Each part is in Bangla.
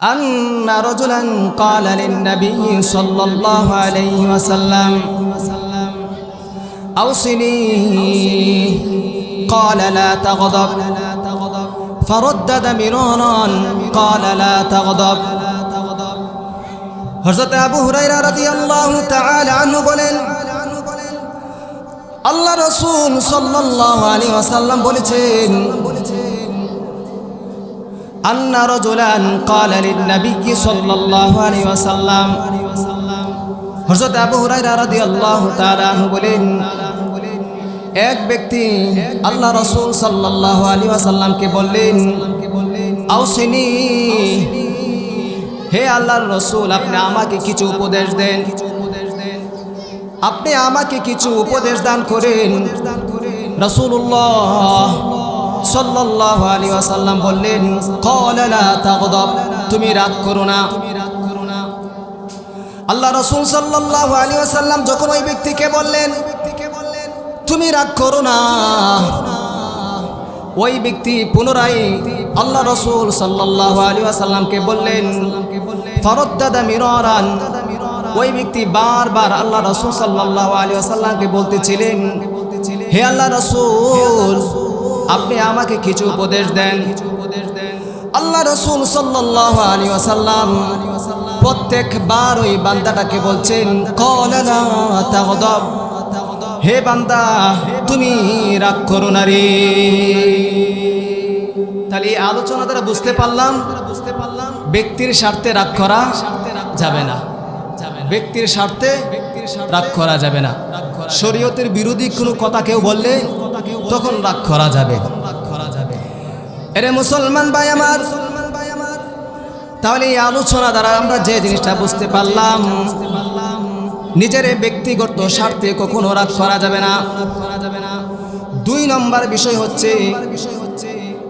أن رجلا قال للنبي صلى الله عليه وسلم أوصني قال لا تغضب فردد مرارا قال لا تغضب হযরত আবু হুরায়রা রাদিয়াল্লাহু তাআলা আনহু বলেন আল্লাহ রাসূল সাল্লাল্লাহু আলাইহি ওয়াসাল্লাম বলেছেন আন্না রাজুলান ক্বালা লিন-নবী সাল্লাল্লাহু আলাইহি ওয়াসাল্লাম। হযরত আবু হুরায়রা রাদিয়াল্লাহু তাআলা আনহু বলেন, এক ব্যক্তি আল্লাহ রাসূল সাল্লাল্লাহু আলাইহি ওয়াসাল্লামকে বললেন, আউসিনি, হে আল্লাহর রসুল, আপনি আমাকে কিছু উপদেশ দেন। আপনি আমাকে কিছু উপদেশ দান করেন। রসুল্লাহ সাল্লাল্লাহু আলাইহি ওয়াসাল্লাম বললেন, ক্বালা লা তাগদাব, তুমি রাগ করো না। আল্লাহ রসুল সাল্লাল্লাহু আলাইহি ওয়াসাল্লাম যখন ওই ব্যক্তিকে বললেন, তুমি রাগ করো না। ওই ব্যক্তি পুনরায় আল্লাহ রসুল সাল্লাল্লাহু আলাইহি ওয়াসাল্লামকে বললেন, ফরদ্দাদা মিরারান। ওই ব্যক্তি বারবার আল্লাহ রসুল সাল্লাল্লাহু আলাইহি ওয়াসাল্লামকে বলতেছিলেন, হে আল্লাহ রসুল আপনি আমাকে কিছু উপদেশ দেন। আল্লাহ রসুল সাল্লাল্লাহু আলাইহি ওয়াসাল্লাম প্রত্যেকবার ওই বান্দাটাকে বলছেন হে বান্দা, তুমি রাগ করো না রে তাহলে এই আলোচনা দ্বারা বুঝতে পারলাম বুঝতে পারলাম, ব্যক্তির স্বার্থে রাগ করা যাবে না। ব্যক্তির স্বার্থে রাগ করা যাবে না। শরীয়তের বিরোধী কোনো কথা কেউ বললে তখন রাগ করা যাবে। এরে মুসলমান ভাই আমার, তাহলে এই আলোচনা দ্বারা আমরা যে জিনিসটা বুঝতে পারলাম, নিজের ব্যক্তিগত স্বার্থে কখনো রাগ করা যাবে না। দুই নম্বর বিষয় হচ্ছে,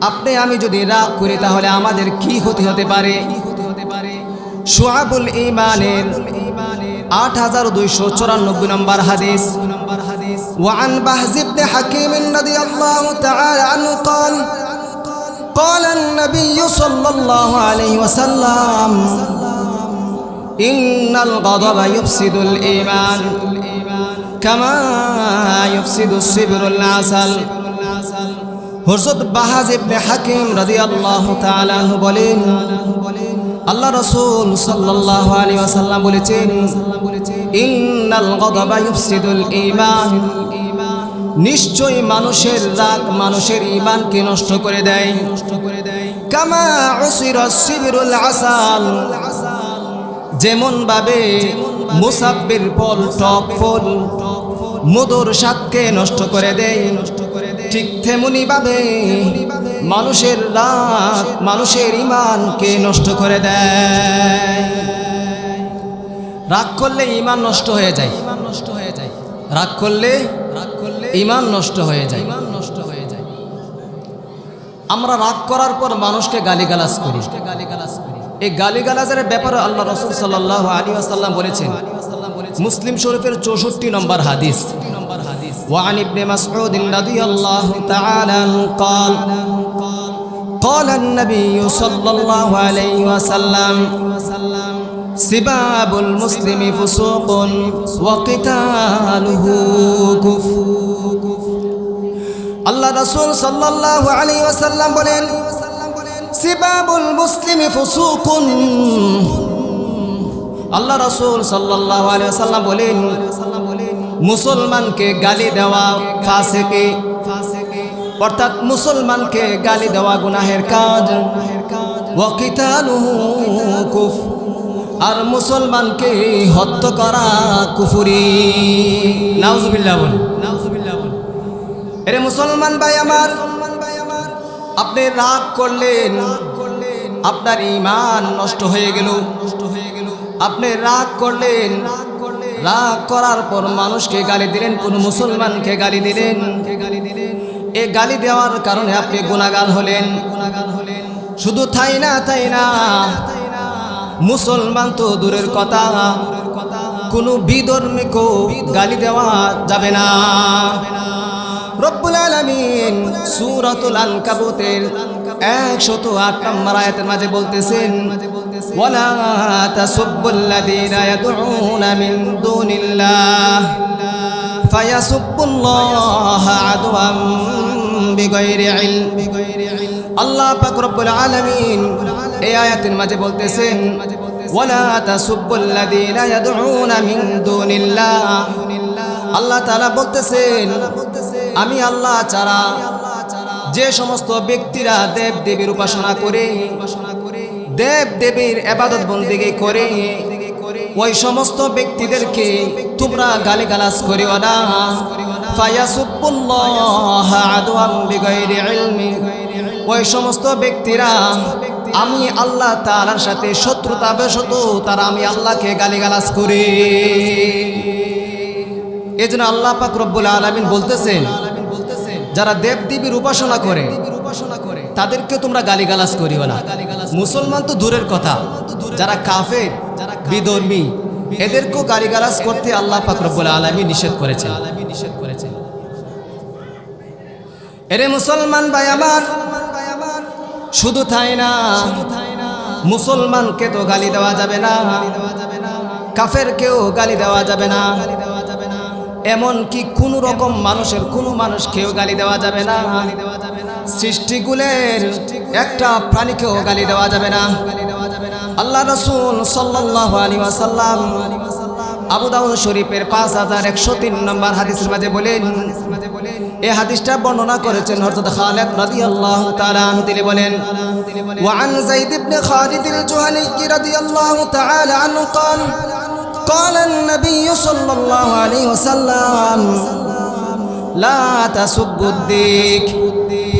আপনি আমি যদি রাগ করি তাহলে আমাদের কি ক্ষতি হতে পারে? সোহাবুল ইমানের আট হাজার দুইশো চুরানব্বই নম্বর হাদিস। وعن بهز بن حكيم رضي الله تعالى عنه قال قال النبي صلى الله عليه وسلم إن الغضب يفسد الإيمان كما يفسد الصبر العسل. হরজত বাহাজ ইবনে হাকিম রাদিয়াল্লাহু তাআলা আনহু বলেন, আল্লাহ রাসূল সাল্লাল্লাহু আলাইহি ওয়াসাল্লাম বলেছেন, ইন্নাল গদাবা ইফসিদুল ঈমান। নিশ্চয়ই মানুষের রাগ মানুষের ঈমানকে নষ্ট করে দেয়। নষ্ট করে দেয় কামা উসিরা সিবরুল আসাল। যেমন ভাবে মুসাব্বির ফল টক ফল, মধুর স্বাদকে নষ্ট করে দেয়। ঠিক তেমনি ভাবে মানুষের রাগ, মানুষের ইমানকে নষ্ট করে দেয়। রাগ করলে ইমান নষ্ট হয়ে যায়। ইমান নষ্ট হয়ে যায় রাগ করলে রাগ করলে ইমান নষ্ট হয়ে যায়। ইমান নষ্ট হয়ে যায় আমরা রাগ করার পর মানুষকে গালিগালাজ করি। গালিগালাজ করি এই গালিগালাজের ব্যাপারে আল্লাহ রসুল সাল্লাহ আলী আসাল্লাম বলেছেন, মুসলিম শরীফের চৌষট্টি নম্বর হাদিস। وعن ابن مسعود رضي الله تعالى عنه قال قال النبي صلى الله عليه وسلم سباب المسلم فسوق وقتاله كفر আল্লাহ রাসূল সাল্লাল্লাহু আলাইহি ওয়াসাল্লাম বলেন সিবাবুল মুসলিমি ফুসুকুন আল্লাহ রাসূল সাল্লাল্লাহু আলাইহি ওয়াসাল্লাম বলেন মুসলমানকে গালি দেওয়া ফাসেকে। অর্থাৎ মুসলমানকে গালি দেওয়া গুনাহের কাজ। কুফ। আর মুসলমানকে হত্যা করা কুফুরি। নাউজুবিল্লাহ বল। নাউজুবিল্লাহ বল এরে মুসলমান ভাই আমার, আপনি রাগ করলেন, আপনার ইমান নষ্ট হয়ে গেল নষ্ট হয়ে গেল। আপনি রাগ করলেন রাগ করার পর মানুষকে গালি দিলেন, কোন মুসলমানকে গালি দিলেন। গালি দিলেন এ গালি দেওয়ার কারণে আপনি গুণাগান হলেন। গুণাগান হলেন শুধু তাই না তাই না, মুসলমান তো দূরের কথা। কোনো বিধর্মীকেও গালি দেওয়া যাবে না। একশত আট নম্বর আয়াতের মাঝে বলতেছেন ولا تسبوا الذين يدعون من دون الله فيسبوا الله عدوا بغير علم আল্লাহ পাক রব্বুল আলামিন এই আয়াতের মাঝে বলতেছেন ওয়ালা তাসুব্বুল্লাযীনা ইয়াদউনা মিন দুনিল্লাহ আল্লাহ তাআলা বলতেছেন আমি আল্লাহ ছাড়া যে সমস্ত ব্যক্তিরা দেব দেবীর উপাসনা করে দেব দেবীর আবাদত বন্দিগি করে ওই সমস্ত ব্যক্তিদেরকে তোমরা গালিগালাজ করিও না। ওই সমস্ত ব্যক্তিরা, আমি আল্লাহ সাথে শত্রুতা বশত তারা আমি আল্লাহকে গালিগালাজ করি। এই জন্য আল্লাহ পাক আলামিন বলতেছেন, যারা দেব দেবীর উপাসনা করে, তাদেরকে তোমরা গালিগালাজ করিও না। মুসলমান তো দূরের কথা। যারা কাফের, বিধর্মী, এদেরকেও গালিগালাজ করতে আল্লাহ পাক রব্বুল আলামিন নিষেধ করেছেন। নিষেধ করেছেন এরে মুসলমান ভাই আমার, শুধু তাই না, মুসলমানকে তো গালি দেওয়া যাবে না, কাফেরকেও গালি দেওয়া যাবে না। এমন কি কোন রকম মানুষের কোনো মানুষকেও গালি দেওয়া যাবে না। সৃষ্টিগুলের একটা প্রাণীকেও গালি দেওয়া যাবে না আল্লাহ রসুল সাল্লাহ আলী ওয়াসাল্লাম আবু দাউদ শরীফের পাঁচ হাজার একশো তিন নম্বর হাদিসের মাঝে বলেন এই হাদিসটা বর্ণনা করেছেন হযরত খালিদ রাদিয়াল্লাহু তাআলা আনহু তিনি বলেন وعن زيد بن خالد الجهني رضي الله تعالى عنه قال قال النبي صلى الله عليه وسلم لا تسبوا الديك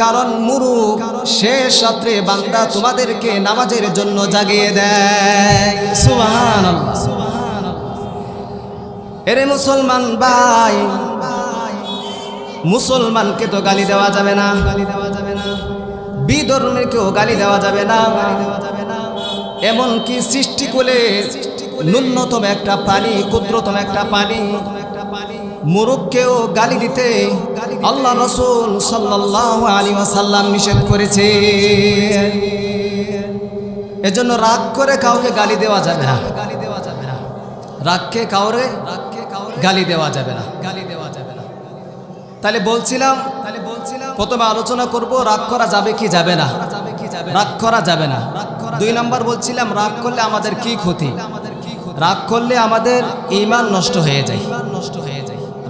কারণ মুরুখ শেষ রাত্রে বান্দা তোমাদেরকে নামাজের জন্য জাগিয়ে দেয়। এরে মুসলমান ভাই, মুসলমানকে তো গালি দেওয়া যাবে না। গালি দেওয়া যাবে না বিধর্মেরকেও গালি দেওয়া যাবে না। এমনকি সৃষ্টি করে ন্যূনতম একটা পানি, ক্ষুদ্রতম একটা পানি মুরুখকেও গালি দিতে আল্লাহ রসুল সাল্লাহ আলী ওয়াসাল্লাম নিষেধ করেছে। এজন্য রাগ করে কাউকে গালি দেওয়া যাবে না। গালি দেওয়া যাবে না রাগকে কাউরে রাগকে কাউরে গালি দেওয়া যাবে না। গালি দেওয়া যাবে না তাহলে বলছিলাম তাহলে বলছিলাম প্রথমে আলোচনা করব, রাগ করা যাবে কি যাবে না। যাবে কি যাবে রাগ করা যাবে না। দুই নাম্বার বলছিলাম, রাগ করলে আমাদের কি ক্ষতি? রাগ করলে আমাদের ইমান নষ্ট হয়ে যায়। নষ্ট হয়ে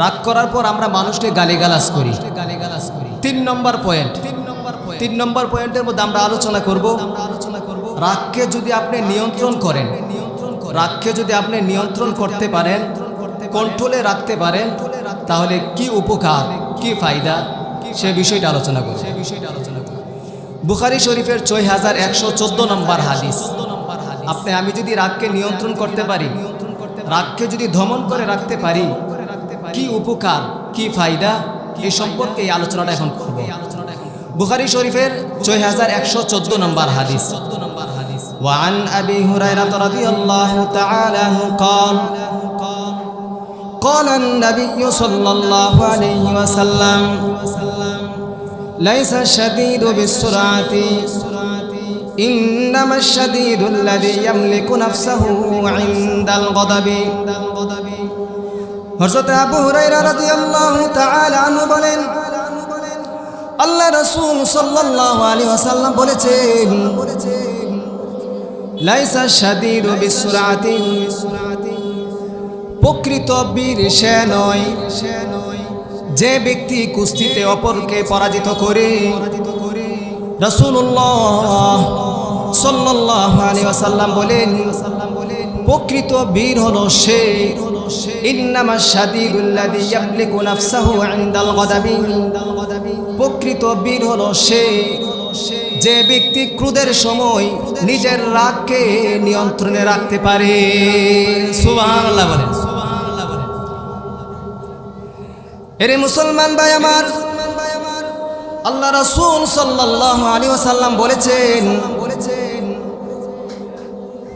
রাগ করার পর আমরা মানুষকে গালিগালাজ করি। গালিগালাজ করি তিন নম্বর পয়েন্ট তিন নম্বর তিন নম্বর পয়েন্টের মধ্যে আমরা আলোচনা করব। আলোচনা করব রাগকে যদি আপনি নিয়ন্ত্রণ করেন নিয়ন্ত্রণ রাগকে যদি আপনি নিয়ন্ত্রণ করতে পারেন কন্ট্রোলে রাখতে পারেন, তাহলে কি উপকার, কি ফায়দা? সে বিষয়টা আলোচনা করব। সে বিষয়টা আলোচনা করব বুখারি শরীফের ছয় হাজার একশো চোদ্দ নম্বর হাদিস। আপনি, আমি যদি রাগকে নিয়ন্ত্রণ করতে পারি, রাগকে যদি দমন করে রাখতে পারি কি উপকার কি ফায়দা এই সম্পর্কে এই আলোচনাটা এখন করব বুখারি শরীফের ছয় হাজার একশো চোদ্দ নম্বর হাদিস وعن أبي هريرة رضي الله تعالى عنه قال قال النبي صلى الله عليه وسلم ليس الشديد بالسرعة إنما الشديد الذي يملك نفسه عند الغضب হযরত আবু হুরায়রা রাদিয়াল্লাহু তাআলা আনহু বলেন, আল্লাহ রাসূল সাল্লাল্লাহু আলাইহি ওয়াসাল্লাম বলেছেন, লাইসা শাদীদু বিসুরাতি প্রকৃত বীর সে নয় যে ব্যক্তি কুস্তিতে অপরকে পরাজিত করে। রাসূলুল্লাহ ওয়াসাল্লাম বলেন, প্রকৃত বীর হলো সে। প্রকৃত বীর হলো সে। যে ব্যক্তি ক্রোধের সময় নিজের রাগকে নিয়ন্ত্রণে রাখতে পারে। বলেন। এরে মুসলমান ভাই আমার, আল্লাহ রাসূল সাল্লাল্লাহু আলাইহি ওয়াসাল্লাম বলেছেন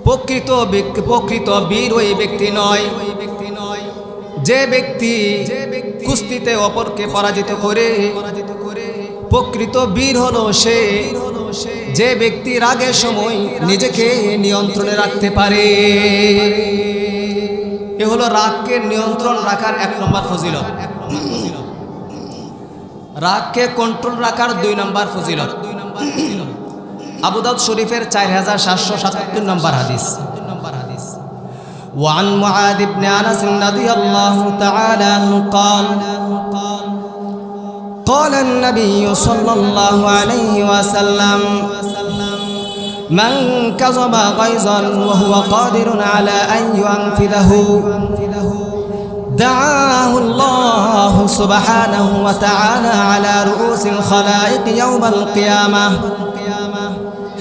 প্রকৃত ব্যক্তি, প্রকৃত বীর ওই ব্যক্তি নয়। ওই ব্যক্তি নয় যে ব্যক্তি কুস্তিতে অপরকে পরাজিত করে পরাজিত করে প্রকৃত বীর হলো সে। যে ব্যক্তি রাগের সময় নিজেকে নিয়ন্ত্রণে রাখতে পারে। এ হলো রাগকে নিয়ন্ত্রণ রাখার এক নম্বর ফজিলত। রাগকে কন্ট্রোল রাখার দুই নম্বর ফজিলত দুই নম্বর ফজিলত। আবু দাউদ শরীফের চার হাজার সাতশো সাতাত্তর নম্বর হাদিস وعن معاذ بن انس رضي الله تعالى عنه قال قال النبي صلى الله عليه وسلم من كظم غيظا وهو قادر على ان ينفذه دعاه الله سبحانه وتعالى على رؤوس الخلائق يوم القيامه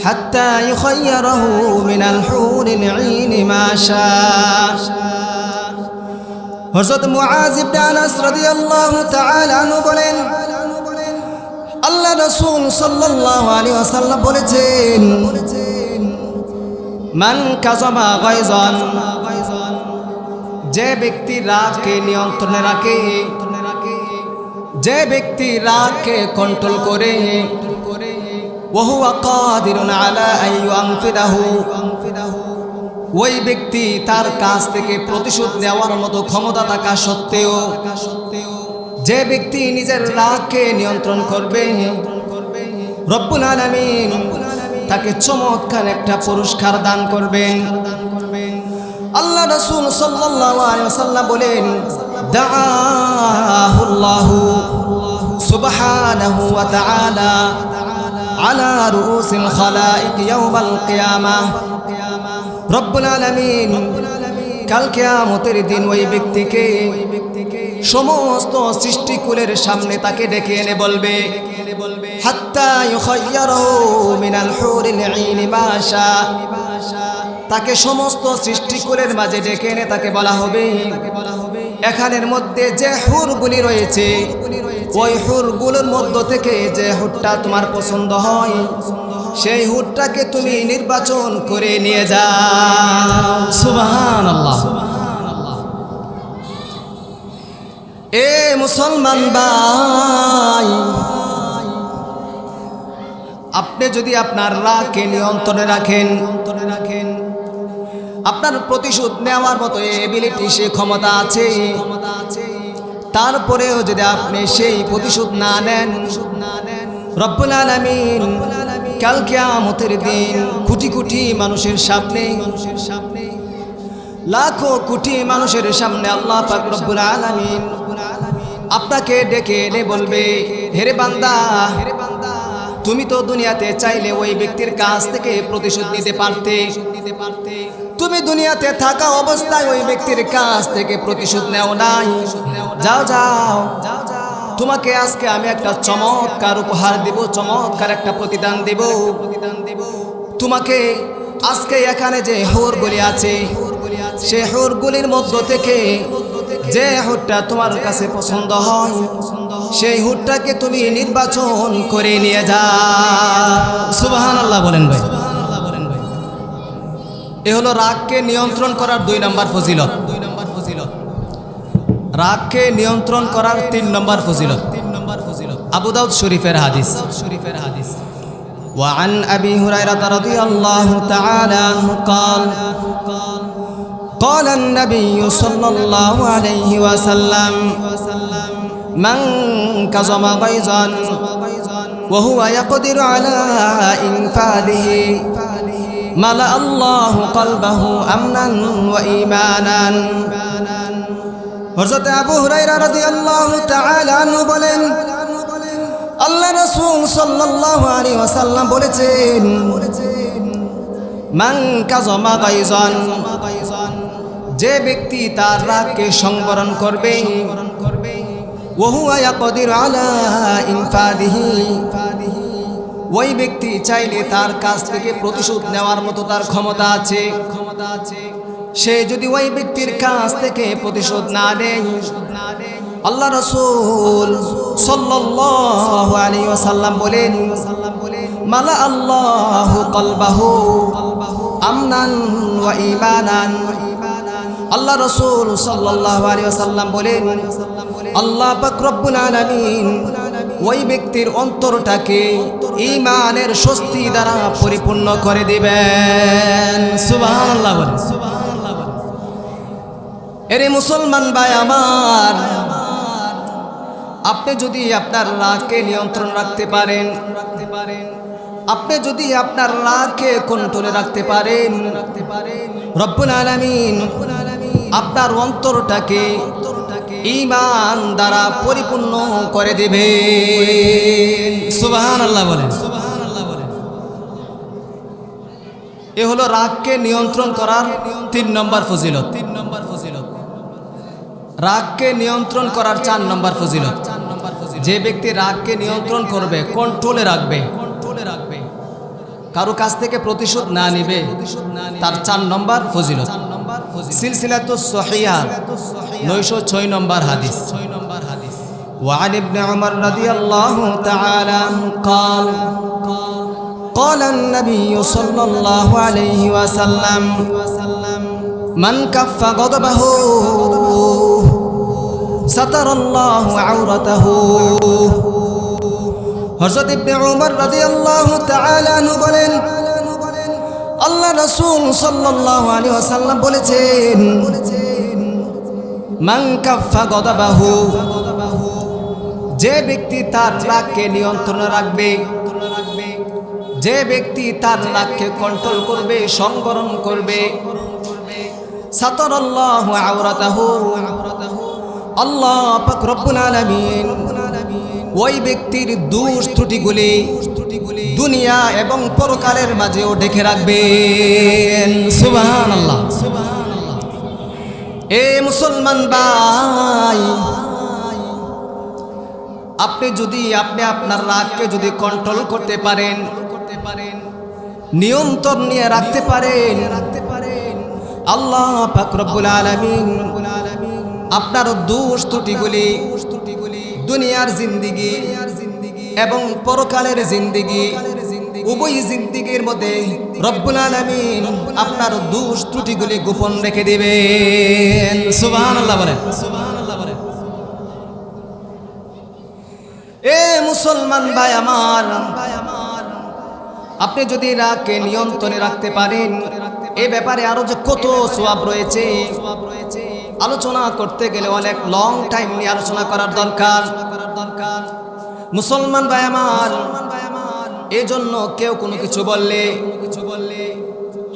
حتى يخيره من الحور العين ما شاء হযরত মুআজ ইবনে আনাস রাদিয়াল্লাহু তাআলা আনহু বলেন আল্লাহ রাসূল সাল্লাল্লাহু আলাইহি ওয়াসাল্লাম বলেছেন মান কাযামা গায়জান যে ব্যক্তি রাগকে নিয়ন্ত্রণে রাখে যে ব্যক্তি রাগকে কন্ট্রোল করে ওহুয়া ওই ব্যক্তি তার কাছ থেকে প্রতিশোধ নেওয়ার মতো ক্ষমতা থাকা সত্ত্বেও, যে ব্যক্তি নিজের রাগকে নিয়ন্ত্রণ করবে, রব্বুল তাকে চমৎকার একটা পুরস্কার দান করবেন। আল্লাহ রসুল বলেন দাহুল্লাহু আলা রুসিল খালাইক ইয়াউমাল কিয়ামাহ রব্বুল আলামিন, কাল কিয়ামতের দিন ওই ব্যক্তিকে সমস্ত সৃষ্টিকুলের সামনে তাকে ডেকে এনে বলবে তাকে সমস্ত সৃষ্টিকুলের মাঝে ডেকে এনে তাকে বলা হবে, এখানের মধ্যে যে হুরগুলি রয়েছে ওই হুরগুলোর মধ্য থেকে যে হুটটা তোমার পছন্দ হয় সেই হুটটাকে তুমি নির্বাচন করে নিয়ে যাও। সুবাহান আল্লাহ এ মুসলমান ভাই আপনি যদি আপনার রাগকে নিয়ন্ত্রণে রাখেন রাখেন আপনার প্রতিশোধ নেওয়ার মতো এবিলিটি সে ক্ষমতা আছে ক্ষমতা আছে। তারপরেও যদি আপনি সেই প্রতিশোধ না নেন, রব্বুল আলামিন কাল কিয়ামতের দিন কোটি কোটি মানুষের সামনে মানুষের সামনে লাখো কোটি মানুষের সামনে আল্লাহ রব্বুল আলামিন আপনাকে ডেকে এনে বলবে হেরে বান্দা হেরে বান্দা, তুমি তো দুনিয়াতে চাইলে ওই ব্যক্তির কাছ থেকে প্রতিশোধ নিতে পারতে নিতে পারতে। তুমি দুনিয়াতে থাকা অবস্থায় ওই ব্যক্তির কাছ থেকে প্রতিশোধ নেও নাই। যাও যাও। তোমাকে আজকে আমি একটা চমৎকার উপহার দেব, চমৎকার একটা প্রতিদান দেব। প্রতিদান তোমাকে আজকে এখানে যে হোর হোরগুলি আছে, সে হোরগুলির মধ্য থেকে যে হুটটা তোমার কাছে পছন্দ হয়, সেই হুটটাকে তুমি নির্বাচন করে নিয়ে যা সুবাহান আল্লাহ বলেন ভাই। এ হলো রাগকে নিয়ন্ত্রণ করার দুই নম্বর ফজিলত দুই নম্বর ফজিলত রাগকে নিয়ন্ত্রণ করার তিন নম্বর ফজিলত তিন নম্বর ফজিলত আবু দাউদ শরীফের হাদিস শরীফের হাদিস وعن أبي هريرة رضي الله تعالى عنه قال قال النبي صلى الله عليه وسلم من كظم غيظا وهو يقدر على إنفاذه মালা আল্লাহ কলবাহু আমনান ওয়া ঈমানান। হযরত আবু হুরায়রা রাদিয়াল্লাহু তাআলা আনহু বলেন, আল্লাহ রাসূল সাল্লাল্লাহু আলাইহি ওয়াসাল্লাম বলেছেন, মান কাযমা গায়জান যে ব্যক্তি তার রাগকে সংবরণ করবে ওহুয়া ইয়াকদির আলা ইনফাদিহি। ওই ব্যক্তি চাইলে তার কাছ থেকে প্রতিশোধ নেওয়ার মতো তার ক্ষমতা আছে। ক্ষমতা আছে সে যদি ওই ব্যক্তির কাছ থেকে প্রতিশোধ না নেয়, আল্লাহ রসুল ওয়াসাল্লাম বলেন, মালা আল্লাহু কলবাহু আমনান ওয়া ঈমানান। আল্লাহ রসুল সাল্লাল্লাহু আলাইহি ওয়াসাল্লাম বলেন, আল্লাহ পাক রব্বুল আলামিন ওই ব্যক্তির অন্তরটাকে ঈমানের স্বস্তি দ্বারা পরিপূর্ণ করে দিবেন। বলেন। এরে মুসলমান ভাই আমার, আপনি যদি আপনার রাগকে নিয়ন্ত্রণ রাখতে পারেন রাখতে পারেন আপনি যদি আপনার রাগকে কন্ট্রোলে রাখতে পারেন রাখতে পারেন, রব্বুল আলামিন আপনার অন্তরটাকে ঈমান দ্বারা পরিপূর্ণ করে দেবে। বলেন সুবহানাল্লাহ বলেন। এ হলো রাগকে নিয়ন্ত্রণ করার তিন নম্বর ফজিলত। তিন নম্বর ফজিলত রাগকে নিয়ন্ত্রণ করার চার নম্বর ফজিলত। যে ব্যক্তি রাগকে নিয়ন্ত্রণ করবে কন্ট্রোলে রাখবে কন্ট্রোলে রাখবে। কারও কাছ থেকে প্রতিশোধ না নিবে, তার চার নম্বর ফজিলত। সিলসিলা তো সহিয়া নয়শো ছয় নম্বর হাদিস ছয় নম্বর হাদিস وعن ابن عمر رضي الله تعالى قال قال النبي صلى الله عليه وسلم من كف غضبه ستر الله عورته হযরত ইবনে উমর রাদিয়াল্লাহু তাআলা আনহু বলেন আল্লাহ রাসূল সাল্লাল্লাহু আলাইহি ওয়াসাল্লাম বলেছেন গদাবাহু। যে ব্যক্তি তার রাগকে নিয়ন্ত্রণে রাখবে যে ব্যক্তি তার রাগকে কন্ট্রোল করবে সংবরণ করবে। সাতারাল্লাহু আওরাতাহু। আল্লাহ পাক রব্বুল আলামিন ওই ব্যক্তির দোষ ত্রুটিগুলি দুনিয়া এবং পরকালের মাঝেও ডেকে রাখবেন। সুবহানাল্লাহ। এ মুসলমান ভাই, আপনি যদি, আপনি আপনার রাগকে যদি কন্ট্রোল করতে পারেন করতে পারেন নিয়ন্ত্রণ নিয়ে রাখতে পারেন রাখতে পারেন, আল্লাহ পাক রব্বুল আলামিন আপনার দোষ ত্রুটিগুলি দুনিয়ার জিন্দিগি এবং পরকালের জিন্দিগি উভয় জিন্দিগির মধ্যে রব্বুল আলামিন আপনার দোষ ত্রুটিগুলি গোপন রেখে দিবেন। সুবহানাল্লাহ বলেন। সুবহানাল্লাহ বলেন। এ মুসলমান ভাই আমার, আপনি যদি রাগকে নিয়ন্ত্রণে রাখতে পারেন, এ ব্যাপারে আরও যে কত সোয়াব রয়েছে, আলোচনা করতে গেলে অনেক লং টাইম নিয়ে আলোচনা করার দরকার। মুসলমান ভাই আমার এই জন্য কেউ কোনো কিছু বললে কিছু বললে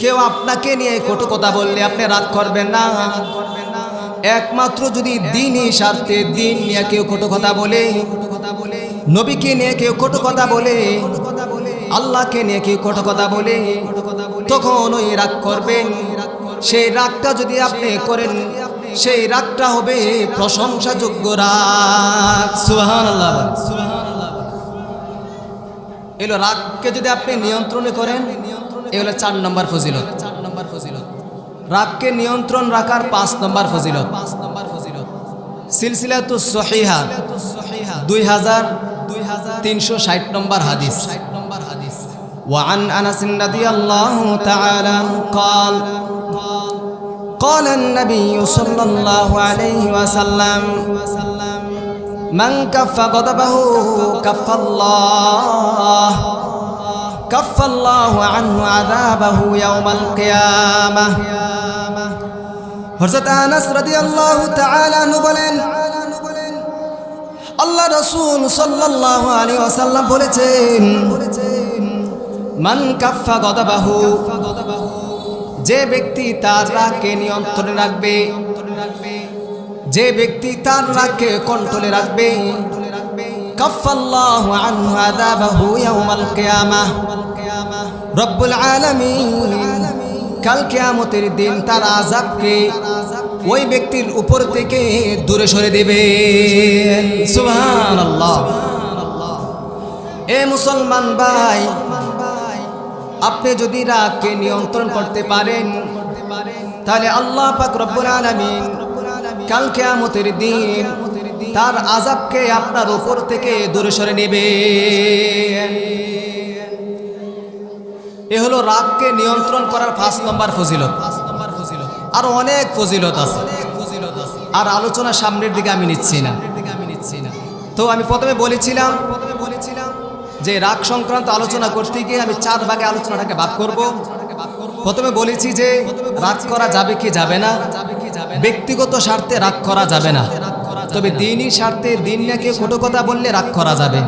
কেউ আপনাকে নিয়ে কটু কথা বললে আপনি রাগ করবেন না। একমাত্র যদি দিনই স্বার্থে দিন নিয়ে কেউ কটু কথা বলে, নবীকে নিয়ে কেউ কটু কথা বলে, আল্লাহকে নিয়ে কেউ কটু কথা বলে তখন ওই রাগ করবেন। সেই রাগটা যদি আপনি করেন, সেই রাগটা হবে প্রশংসাযোগ্য রাগ। সুবহানাল্লাহ। এলো রাগকে যদি আপনি নিয়ন্ত্রণে করেন এ হলো চার নম্বর ফজিলত চার নম্বর ফজিলত রাগকে নিয়ন্ত্রণ রাখার পাঁচ নম্বর ফজিলত পাঁচ নম্বর ফজিলত সিলসিলা তো সহিহা দুই হাজার দুই হাজার তিনশো ষাট নম্বর হাদিস ষাট নম্বর হাদিস وعن أنس رضي الله تعالى قال قال النبي صلى الله عليه وسلم من كف غضبه كف الله كف الله عنه عذابه يوم القيامة হযরত আনাস রাদিয়াল্লাহু তাআলা আনহু বলেন আল্লাহ রাসূল সাল্লাল্লাহু আলাইহি ওয়াসাল্লাম বলেছেন মান কাফফা গদাবাহু যে ব্যক্তি তার রাগকে নিয়ন্ত্রণে রাখবে যে ব্যক্তি তার রাগকে কন্ট্রোলে রাখবে রব্বুল ওই ব্যক্তির দূরে সরে সুবহানাল্লাহ। এ মুসলমান ভাই, আপনি যদি রাগকে নিয়ন্ত্রণ করতে পারেন, তাহলে আল্লাহ পাক রব্বুল আলামিন কাল কিয়ামতের দিন তার আযাবকে আপনার উপর থেকে দূরে সরে নেবে। এ হলো রাগকে নিয়ন্ত্রণ করার পাঁচ নম্বর ফজিলত। আর অনেক ফজিলত আছে। আর আলোচনা সামনের দিকে আমি নিচ্ছি না। তো আমি প্রথমে বলেছিলাম প্রথমে বলেছিলাম যে রাগ সংক্রান্ত আলোচনা করতে গিয়ে আমি চার ভাগে আলোচনাটাকে ভাগ করব। প্রথমে বলেছি যে রাগ করা যাবে কি যাবে না। ব্যক্তিগত স্বার্থে রাগ করা যাবে না। তবে দিনই স্বার্থে দিন না কেউ ছোট কথা বললে রাগ করা যাবে।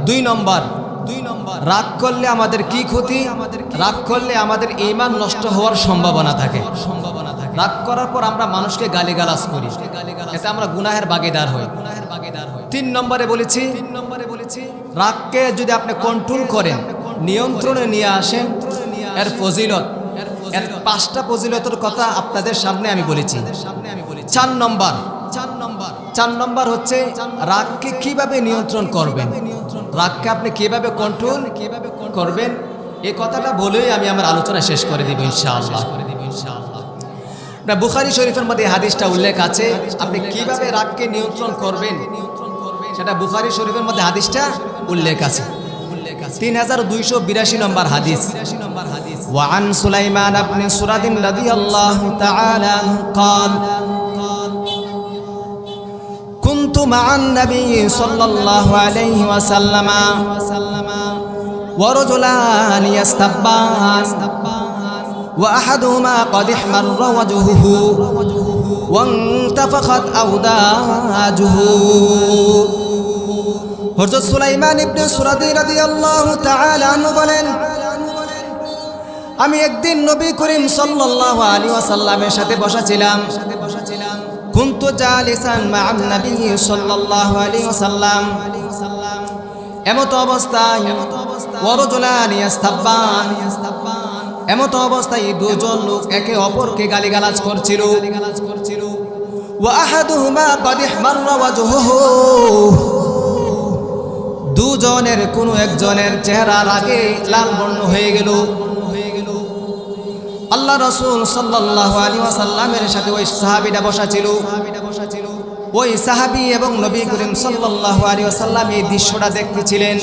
দুই নম্বর দুই নম্বর। রাগ করলে আমাদের কি ক্ষতি? রাগ করলে আমাদের ইমান নষ্ট হওয়ার সম্ভাবনা থাকে। সম্ভাবনা থাকে। রাগ করার পর আমরা মানুষকে গালিগালাজ করি। এতে আমরা গুনাহের বাগিদার হই। গুনাহের বাগিদার হই। তিন নম্বরে বলেছি তিন নম্বরে বলেছি রাগকে যদি আপনি কন্ট্রোল করেন নিয়ন্ত্রণে নিয়ে আসেন এর ফজিলত এর পাঁচটা ফজিলতের কথা আপনাদের সামনে আমি বলেছি। সামনে আমি চার নম্বর। চার নম্বর চার নম্বর হচ্ছে রাগকে কীভাবে নিয়ন্ত্রণ করবেন? রাগকে আপনি কীভাবে কন্ট্রোল কীভাবে করবেন? এই কথাটা বলেই আমি আমার আলোচনা শেষ করে দেব ইনশাআল্লাহ। করে দেব ইনশাআল্লাহ না, বুখারি শরীফের মধ্যে হাদিসটা উল্লেখ আছে। আপনি কীভাবে রাগকে নিয়ন্ত্রণ করবেন? সেটা বুখারি শরীফের মধ্যে হাদিসটা উল্লেখ আছে। তিন হাজার দুইশো বিরাশি নম্বর হাদিস وعن سليمان بن سرد رضي الله تعالى عنه قال كنت مع النبي صلى الله عليه وسلم ورجلان يستبان وأحدهما قد احمر وجهه وانتفخت أوداجه হযরত সুলাইমান ইবনে সুরাদি তাআলা আনহু বলেন, আমি একদিন নবী করিম সাল্লাল্লাহু আলাইহি ওয়াসাল্লামের সাথে বসা ছিলাম সাথে বসা ছিলাম কুনতু জালিসান মা'আন নবী সাল্লাল্লাহু আলাইহি ওয়াসাল্লাম। এমত অবস্থায় ওয়ারজুলান ইয়াস্তাব্বান। এমত অবস্থায় দুজন লোক একে অপরকে গালিগালাজ করছিল। ওয়া আহাদুহুমা ক্বাদ ইহমাররা ওয়াজহুহু। দুজনের, কোনো একজনের চেহারার আগে লাল বর্ণ হয়ে গেল। আল্লাহ রসুল সাল্লাহ আলী সাথে ওই সাহাবিটা বসা ছিল ওই সাহাবি এবং নবী করিম সাল্লাহ আলী এই দৃশ্যটা দেখতেছিলেন।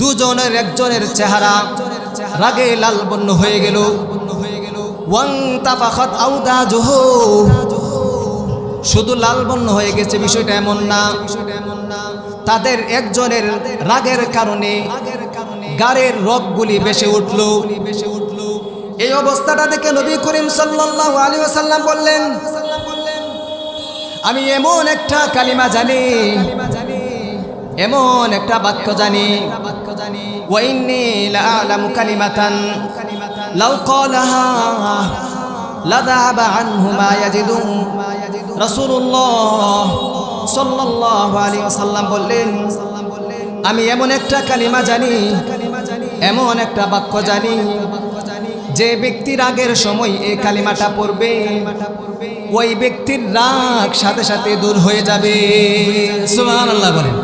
দুজনের, একজনের চেহারা রাগে লাল বন্য হয়ে গেল। শুধু লাল বন্য হয়ে গেছে, বিষয়টা এমন না। তাদের একজনের রাগের কারণে গাড়ের রগগুলি বেশি উঠল। এই অবস্থাটা দেখে নবী করিম সাল্লাল্লাহু আলাইহি ওয়াসাল্লাম বললেন, আমি এমন একটা কালিমা জানি, এমন একটা বাক্য জানি ওয়াইন্নি ওয়াসাল্লাম বললেন, আমি এমন একটা কালিমা জানি, এমন একটা বাক্য জানি, যে ব্যক্তির আগের সময় এই কালিমাটা পড়বে, ওই ব্যক্তির রাগ সাথে সাথে দূর হয়ে যাবে। সুবহানাল্লাহ বলেন।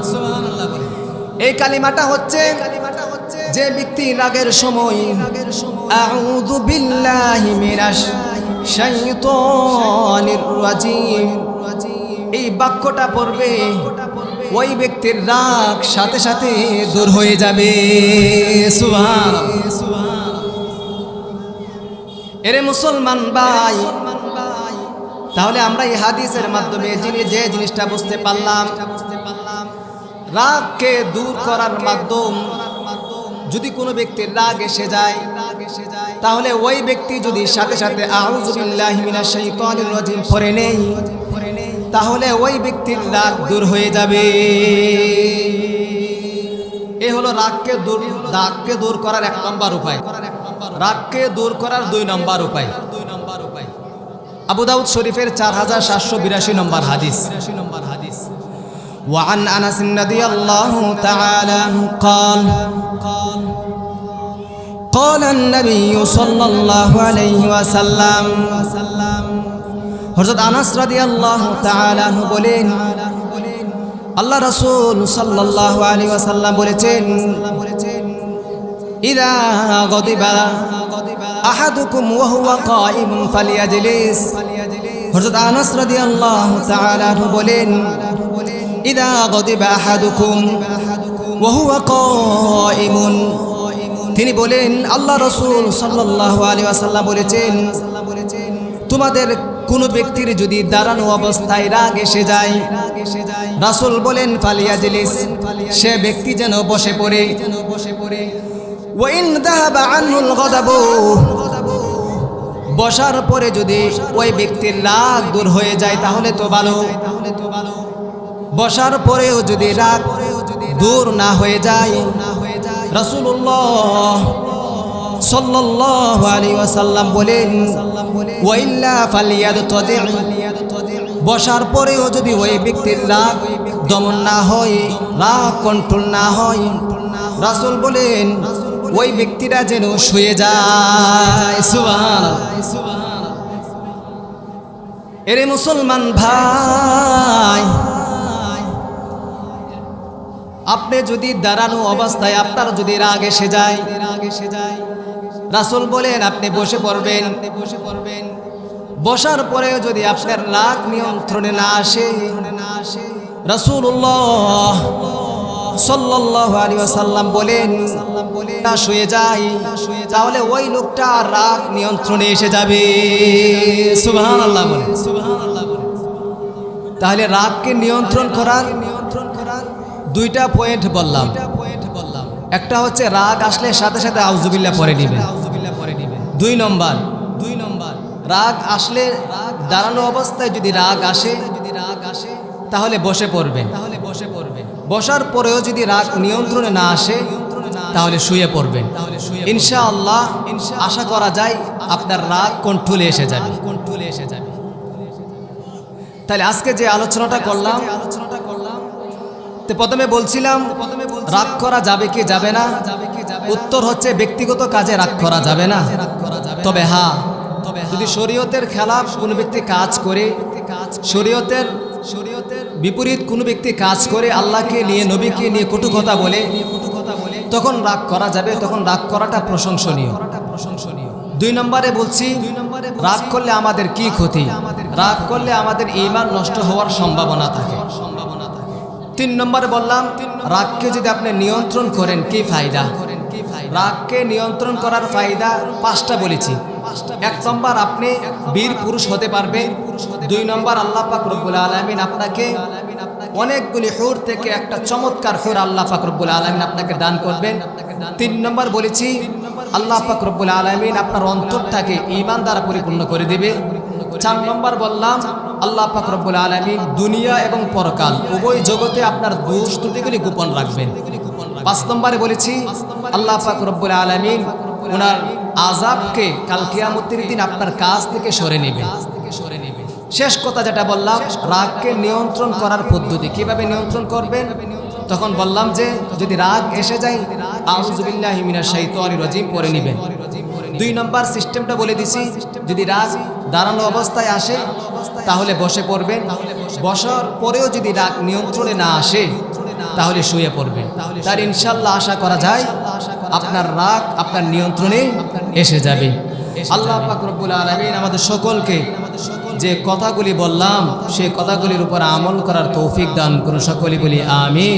এই কালিমাটা হচ্ছে যে ব্যক্তি রাগের সময়, আউযু বিল্লাহি এই বাক্যটা পড়বে। ওই ব্যক্তির রাগ সাথে সাথে দূর হয়ে যাবে। এরে মুসলমান ভাই, তাহলে আমরা এই হাদিসের মাধ্যমে যিনি যে জিনিসটা বুঝতে পারলাম, রাগকে দূর করার মাধ্যম, যদি কোনো ব্যক্তির রাগ এসে যায়, তাহলে ওই ব্যক্তি যদি সাথে সাথে আউযুবিল্লাহি মিনাশ শাইতানির রাজিম পড়ে নেই তাহলে ওই ব্যক্তির রাগ দূর হয়ে যাবে এ হলো রাগকে দূর রাগকে দূর করার এক নম্বর উপায় রাগকে দূর করার দুই নম্বর উপায় দুই নম্বর উপায় আবু দাউদ শরীফের চার হাজার সাতশো বিরাশি নম্বর হাদিস নম্বর হাদিস وعن أنس رضي الله تعالى عنه قال قال النبي صلى الله عليه وسلم হযরত আনাস রাদিয়াল্লাহু তাআলা আনহু বলেন, আল্লাহ রাসূল সাল্লাল্লাহু আলাইহি ওয়াসাল্লাম বলেছেন, ইদা গদিবা আহাদুকুম ওয়া হুয়া কাইমুন ফালিয়াজলিস। হযরত আনাস রাদিয়াল্লাহু তাআলা বলেন, ইদা গদিবা আহাদুকুম ওয়া হুয়া কাইমুন। তিনি বলেন, আল্লাহ রাসূল সাল্লাল্লাহু আলাইহি ওয়াসাল্লাম বলেছেন, তোমাদের কোনো ব্যক্তির যদি দাঁড়ানো অবস্থায় রাগ এসে যায়, রাসুল বলেন ফালিয়াজলিস সে ব্যক্তি যেন বসে পড়ে। যেন বসে পড়ে বসার পরে যদি ওই ব্যক্তির রাগ দূর হয়ে যায়, তাহলে তো ভালো। বসার পরেও যদি রাগ দূর না হয়ে যায়, রাসূলুল্লাহ সাল্লাল্লাহু আলাইহি ওয়াসাল্লাম বলেন ওয়াইল্লা ফালিয়াদতাজি বসার পরেও যদি ওই ব্যক্তির রাগ দমন না হয় রাগ কন্ট্রোল না হয়, রাসূল বলেন, ওই ব্যক্তিরা যেন শুয়ে যায়। এরে মুসলমান ভাই আপনি যদি দাঁড়ানো অবস্থায় আপনার যদি রাগ এসে যায় রাগ এসে যায় রাসূল বলেন, আপনি বসে পড়বেন। বসে পড়বেন বসার পরেও যদি আপনার রাগ নিয়ন্ত্রণে না আসে না আসে বলেন, না শুয়ে ওই লোকটা রাগ নিয়ন্ত্রণে এসে যাবে। তাহলে রাগকে নিয়ন্ত্রণ করার দুইটা পয়েন্ট বললাম। একটা হচ্ছে রাগ আসলে সাথে সাথে আউজুবিল্লাহ পরে নিবেন। দুই নম্বর। দুই নম্বর। রাগ আসলে দাঁড়ানো অবস্থায় যদি রাগ আসে যদি রাগ আসে তাহলে বসে পড়বেন। তাহলে বসে পড়বেন। বসার পরেও যদি রাগ নিয়ন্ত্রণে না আসে তাহলে শুয়ে পড়বেন। ইনশা আল্লাহ আশা করা যায় আপনার রাগ কন্ট্রোলে এসে যাবে। কন্ট্রোলে এসে যাবে। তাহলে আজকে যে আলোচনাটা করলাম আলোচনাটা করলাম তো প্রথমে বলছিলাম, রাগ করা যাবে কি যাবে না? উত্তর হচ্ছে ব্যক্তিগত কাজে রাগ করা যাবে না। তবে হ্যাঁ যদি শরীয়তের খেলাফ কোনো ব্যক্তি কাজ করে, শরীয়তের শরীয়তের বিপরীত কোনো ব্যক্তি কাজ করে, আল্লাহকে নিয়ে, নবীকে নিয়ে কটু কথা বলে, তখন রাগ করা যাবে, তখন রাগ করাটা প্রশংসনীয়। প্রশংসনীয় দুই নম্বরে বলছি, রাগ করলে আমাদের কি ক্ষতি? রাগ করলে আমাদের ইমান নষ্ট হওয়ার সম্ভাবনা থাকে। তিন নম্বরে বললাম রাগকে যদি আপনি নিয়ন্ত্রণ করেন কি ফায়দা? রাগকে নিয়ন্ত্রণ করার ফায়দা পাঁচটা বলেছি। এক নম্বর আপনি বীর পুরুষ হতে পারবেন। দুই নম্বর আল্লাহ পাক রব্বুল আলমিন আপনাকে অনেকগুলি হুর থেকে একটা চমৎকার হুর আল্লাহ পাক রব্বুল আলমিন আপনাকে দান করবেন। তিন নম্বর বলেছি আল্লাহ পাক রব্বুল আলমিন আপনার অন্তরটাকে ইমান দ্বারা পরিপূর্ণ করে দেবে। চার নম্বর বললাম, আল্লাহ পাক রব্বুল আলমিন দুনিয়া এবং পরকাল, উভয় জগতে আপনার দোষ ত্রুটিগুলি গোপন রাখবেন। পাঁচ নম্বরে বলেছি, আল্লাহ পাক রব্বুল আলমিন ওনার আজাবকে কাল কিয়ামতের দিন আপনার কাজ থেকে সরে নেবেন। শেষ কথা যেটা বললাম, রাগকে নিয়ন্ত্রণ করার পদ্ধতি। কীভাবে নিয়ন্ত্রণ করবেন? তখন বললাম যে, যদি রাগ এসে যায় পরে নেবেন। দুই নম্বর সিস্টেমটা বলে দিছি, যদি রাগ দাঁড়ানো অবস্থায় আসে, তাহলে বসে পড়বেন বসার পরেও যদি রাগ নিয়ন্ত্রণে না আসে, তাহলে শুয়ে পড়বেন তার ইনশাল্লাহ আশা করা যায়, আপনার রাগ আপনার নিয়ন্ত্রণে এসে যাবে। আল্লাহ পাক রব্বুল আলামিন আমাদের সকলকে যে কথাগুলি বললাম সেই কথাগুলির উপর আমল করার তৌফিক দান করুন। সকলে বলি, আমিন।